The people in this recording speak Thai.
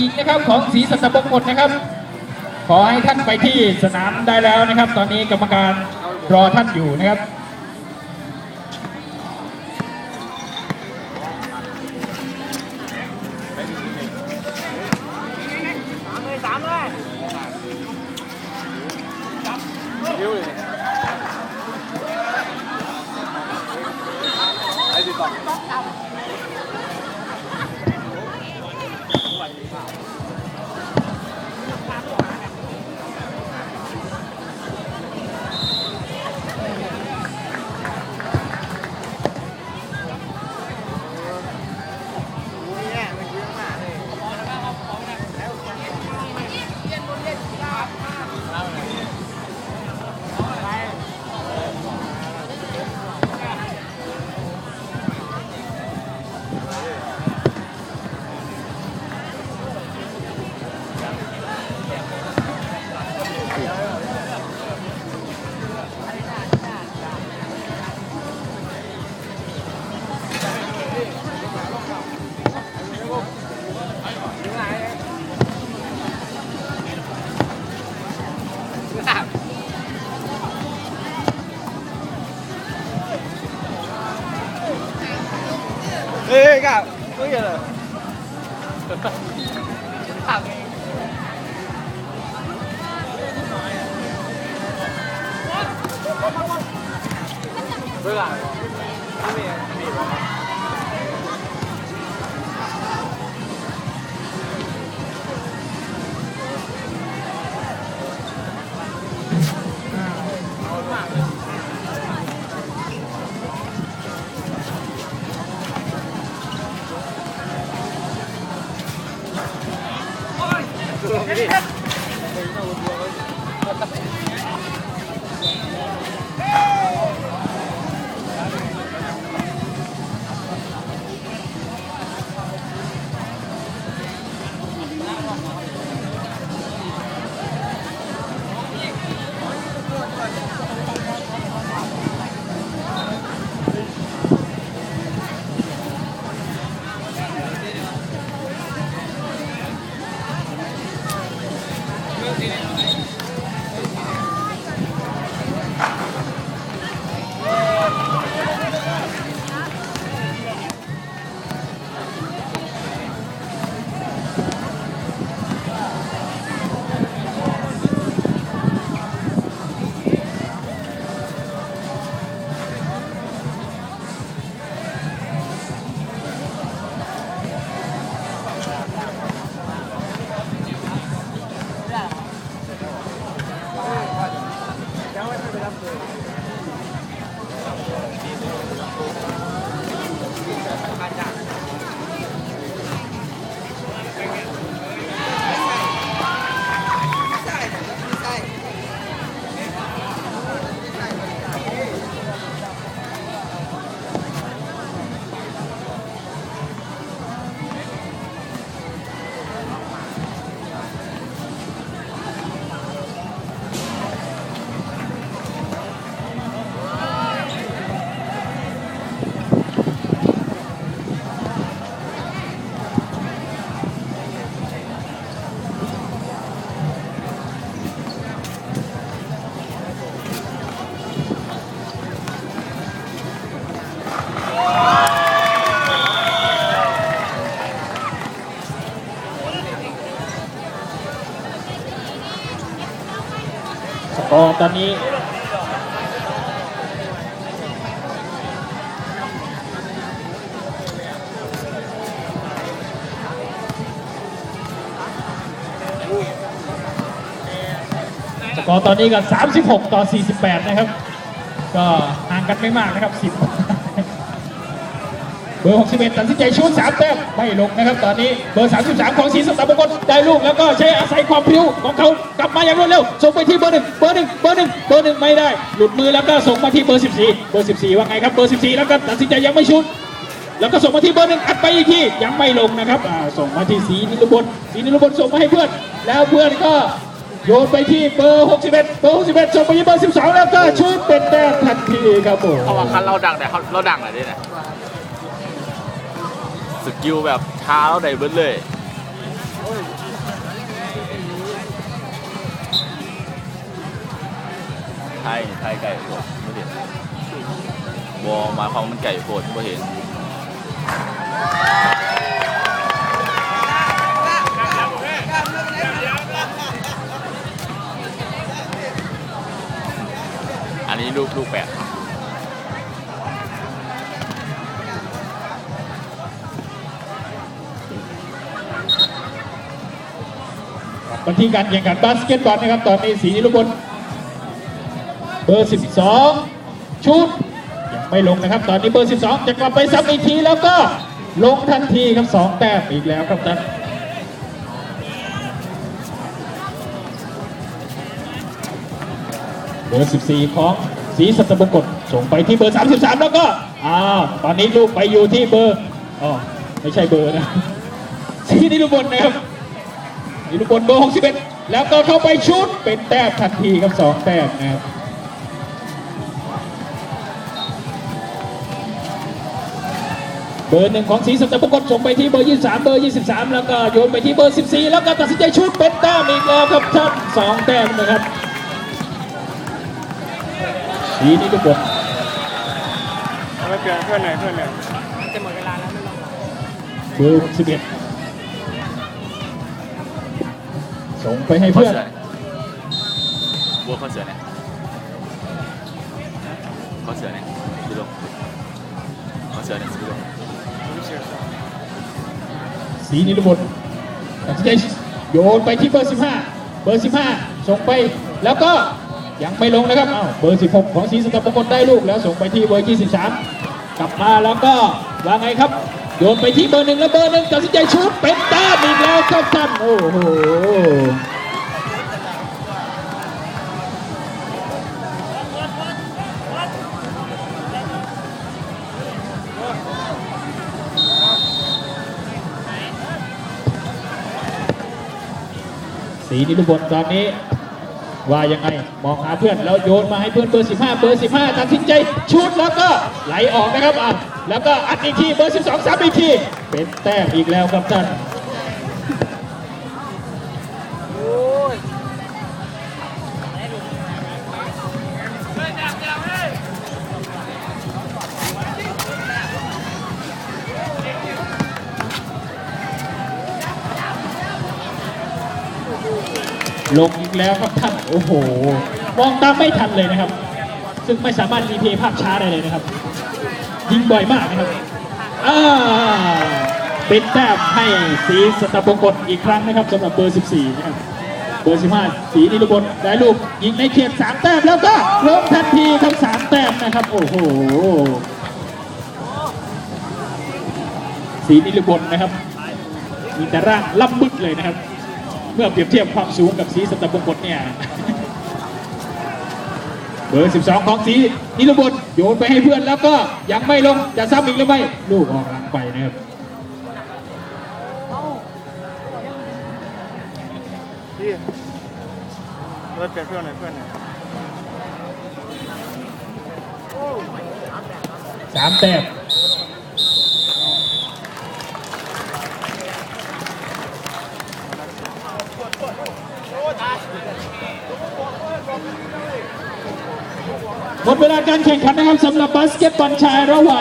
หญิงนะครับของศรีสัตบงกฎนะครับ ขอให้ท่านไปที่สนามได้แล้วนะครับ ตอนนี้กรรมการรอท่านอยู่นะครับเฮ้ยกับก็อย่างเลย เบื่อไม่มีไม่มี Yeah. อกอร์ตอนนี้สกอร์ตอนนี้ก็36 ต่อ 48 นะครับ ก็ห่างกันไม่มากนะครับ 10เบ อร์ 61 ตัดสินใจชูด3แต้มไม่ลงนะครับ ตอนนี้เบอร์ 33 ของศรีสะตะบงกฎได้ลูกแล้วก็ใช้อาศัยความพริ้วของเขากลับมาอย่างรวดเร็ว ส่งไปที่เบอร์หนึ่งเบอร์หนึ่งเบอร์หนึ่งเบอร์หนึ่งไม่ได้ หลุดมือแล้วก็ส่งมาที่เบอร์ 14 เบอร์ 14 ว่าไงครับ เบอร์ 14 แล้วก็ตัดสินใจยังไม่ชุดแล้วก็ส่งมาที่เบอร์หนึ่งอัดไปอีกทียังไม่ลงนะครับส่งมาที่สีนิรบลสีนิรบลส่งมาให้เพื่อน แล้วเพื่อนก็โยนไปที่เบอร์ 61 เบอร์ 61ส่งไปที่เบอร์ 12 แล้วก็ชุดเป็นแต้มทันทีครับผมเขาว่าคันเราดังแต่เราดังอะไรด้วยนะ สกิลแบบท้าแล้วได้เบิดเลยไทยไทยไก่โคตรไม่เห็นบอมาความมันไก่โคตรไม่เห็นอันนี้ลูกลูกแปด มาที่การแข่งขันบาสเกตบอลนะครับตอนนี้สีนิรุบลเบอร์ 12 ชุดยังไม่ลงนะครับ ตอนนี้เบอร์ 12 จะกลับไปซ้ำอีกทีแล้วก็ลงทันทีครับ2แต้มอีกแล้วครับท่านเบอร์ 14 ของสีสัตบกฎส่งไปที่เบอร์ 33 แล้วก็อ้าวตอนนี้ลูกไปอยู่ที่เบอร์อ๋อไม่ใช่เบอร์นะสีนิรุบลนะครับ นิรุบลเบอร์61 แล้วก็เข้าไปชุดเป็นแต้มทันทีครับ2แต้มนะครับเบอร์หนึ่งของศรีสัตบุกตส่งไปที่เบอร์ 23 เบอร์ 23 แล้วก็โยนไปที่เบอร์ 14 แล้วก็ตัดสินใจชุดเป็นแต้มอีกแล้วครับท่านสองแต้มนะครับสีนิรุบลเอาไปเปลี่ยนเพื่อนหน่อยเพื่อนหน่อยจะหมดเวลาแล้วไม่ต้องรอเบอร์11 ส่งไปให้ข้อเพื่อนเสือบัวข้อเสือเนี่ยข้อเสือเนี่ยดูลงข้อเสือเนี่ยดูลงไม่เชื่อสีนิรุบลตัดสินใจโยนไปที่เบอร์ 15 เบอร์ 15 ส่งไปแล้วก็ยังไม่ลงนะครับอ้าวเบอร์ 16 ของศรีสัตบุกตได้ลูกแล้วส่งไปที่เบอร์ 23 กลับมาแล้วก็ว่าไงครับ โยนไปที่เบอร์หนึ่งแล้วเบอร์หนึ่งตัดสินใจชุดเป็นแต้มอีกแล้วครับท่านโอ้โหสีนิรุบลตอนนี้ว่ายังไงมองหาเพื่อนแล้วโยนมาให้เพื่อนเบอร์15 เบอร์ 15 ตัดสินใจชุดแล้วก็ไหลออกนะครับอะ แล้วก็อัดอีกทีเบอร์ 12ซ้ำอีกที เป็นแต้มอีกแล้วครับท่านลงอีกแล้วครับท่าน โอ้โห มองตามไม่ทันเลยนะครับ ซึ่งไม่สามารถรีเพย์ภาพช้าได้เลยนะครับ ยิงบ่อยมากนะครับอ่าเป็นแต้มให้สีสตาบงกฎอีกครั้งนะครับสำหรับเบอร์ 14นะครับเบอร์ 15 สีนิรุบลได้ลูกยิงในเขต3แต้มแล้วก็ลงทันทีครับ3แต้มนะครับ โอ้โหสีนิรุบลนะครับมีแต่ร่างล่ำบึกเลยนะครับ เมื่อเปรียบเทียบความสูงกับสีสตาบงกฎเนี่ย เบอร์ 12 ของสีนิรบลโยนไปให้เพื่อนแล้วก็ยังไม่ลงจะซ้ำอีกหรือไม่ลูกออกหลังไปนะครับพี่เราเปลี่ยนเพื่อนหน่อยเพื่อนหน่อยสามแต้ม เวลาการแข่งขันนะครับสำหรับบาสเกตบอลชายระหว่าง